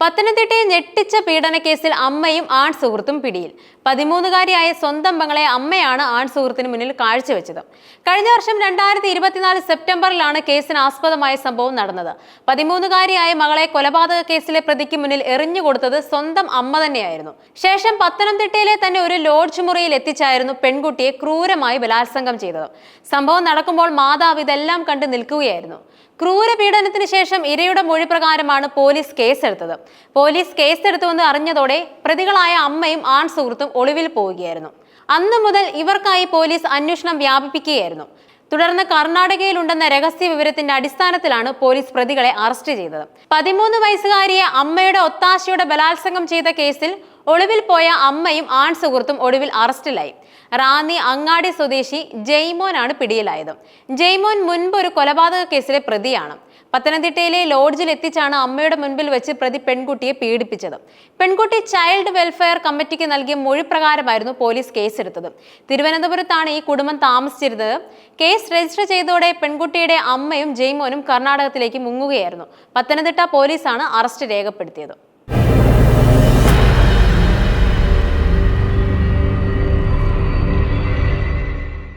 പത്തനംതിട്ടയെ ഞെട്ടിച്ച പീഡനക്കേസിൽ അമ്മയും ആൺ സുഹൃത്തും പിടിയിൽ. പതിമൂന്നുകാരിയായ സ്വന്തം മകളെ അമ്മയാണ് ആൺ സുഹൃത്തിന് മുന്നിൽ കാഴ്ചവെച്ചത്. കഴിഞ്ഞ വർഷം രണ്ടായിരത്തി ഇരുപത്തിനാല് സെപ്റ്റംബറിലാണ് കേസിന് ആസ്പദമായ സംഭവം നടന്നത്. പതിമൂന്നുകാരിയായ മകളെ കൊലപാതക കേസിലെ പ്രതിക്ക് മുന്നിൽ എറിഞ്ഞുകൊടുത്തത് സ്വന്തം അമ്മ തന്നെയായിരുന്നു. ശേഷം പത്തനംതിട്ടയിലെ തന്നെ ഒരു ലോഡ്ജ് മുറിയിൽ എത്തിച്ചായിരുന്നു പെൺകുട്ടിയെ ക്രൂരമായി ബലാത്സംഗം ചെയ്തത്. സംഭവം നടക്കുമ്പോൾ മാതാവ് ഇതെല്ലാം കണ്ട് നിൽക്കുകയായിരുന്നു. ക്രൂര ക്രൂരപീഡനത്തിന് ശേഷം ഇരയുടെ മൊഴി പ്രകാരമാണ് പോലീസ് കേസെടുത്തത്. പോലീസ് കേസെടുത്തുവെന്ന് അറിഞ്ഞതോടെ പ്രതികളായ അമ്മയും ആൺ സുഹൃത്തും ഒളിവിൽ പോവുകയായിരുന്നു. അന്നു മുതൽ ഇവർക്കായി പോലീസ് അന്വേഷണം വ്യാപിപ്പിക്കുകയായിരുന്നു. തുടർന്ന് കർണാടകയിലുണ്ടെന്ന രഹസ്യ വിവരത്തിന്റെ അടിസ്ഥാനത്തിലാണ് പോലീസ് പ്രതികളെ അറസ്റ്റ് ചെയ്തത്. പതിമൂന്ന് വയസ്സുകാരിയെ അമ്മയുടെ ഒത്താശയുടെ ബലാത്സംഗം ചെയ്ത കേസിൽ ഒളിവിൽ പോയ അമ്മയും ആൺ സുഹൃത്തും ഒടുവിൽ അറസ്റ്റിലായി. റാന്നി അങ്ങാടി സ്വദേശി ജെയ്മോനാണ് പിടിയിലായത്. ജെയ്മോൻ മുൻപ് ഒരു കൊലപാതക കേസിലെ പ്രതിയാണ്. പത്തനംതിട്ടയിലെ ലോഡ്ജിൽ എത്തിച്ചാണ് അമ്മയുടെ മുൻപിൽ വെച്ച് പ്രതി പെൺകുട്ടിയെ പീഡിപ്പിച്ചത്. പെൺകുട്ടി ചൈൽഡ് വെൽഫെയർ കമ്മിറ്റിക്ക് നൽകിയ മൊഴി പ്രകാരമായിരുന്നു പോലീസ് കേസെടുത്തത്. തിരുവനന്തപുരത്താണ് ഈ കുടുംബം താമസിച്ചിരുന്നത്. കേസ് രജിസ്റ്റർ ചെയ്തതോടെ പെൺകുട്ടിയുടെ അമ്മയും ജെയ്മോനും കർണാടകത്തിലേക്ക് മുങ്ങുകയായിരുന്നു. പത്തനംതിട്ട പോലീസാണ് അറസ്റ്റ് രേഖപ്പെടുത്തിയത്.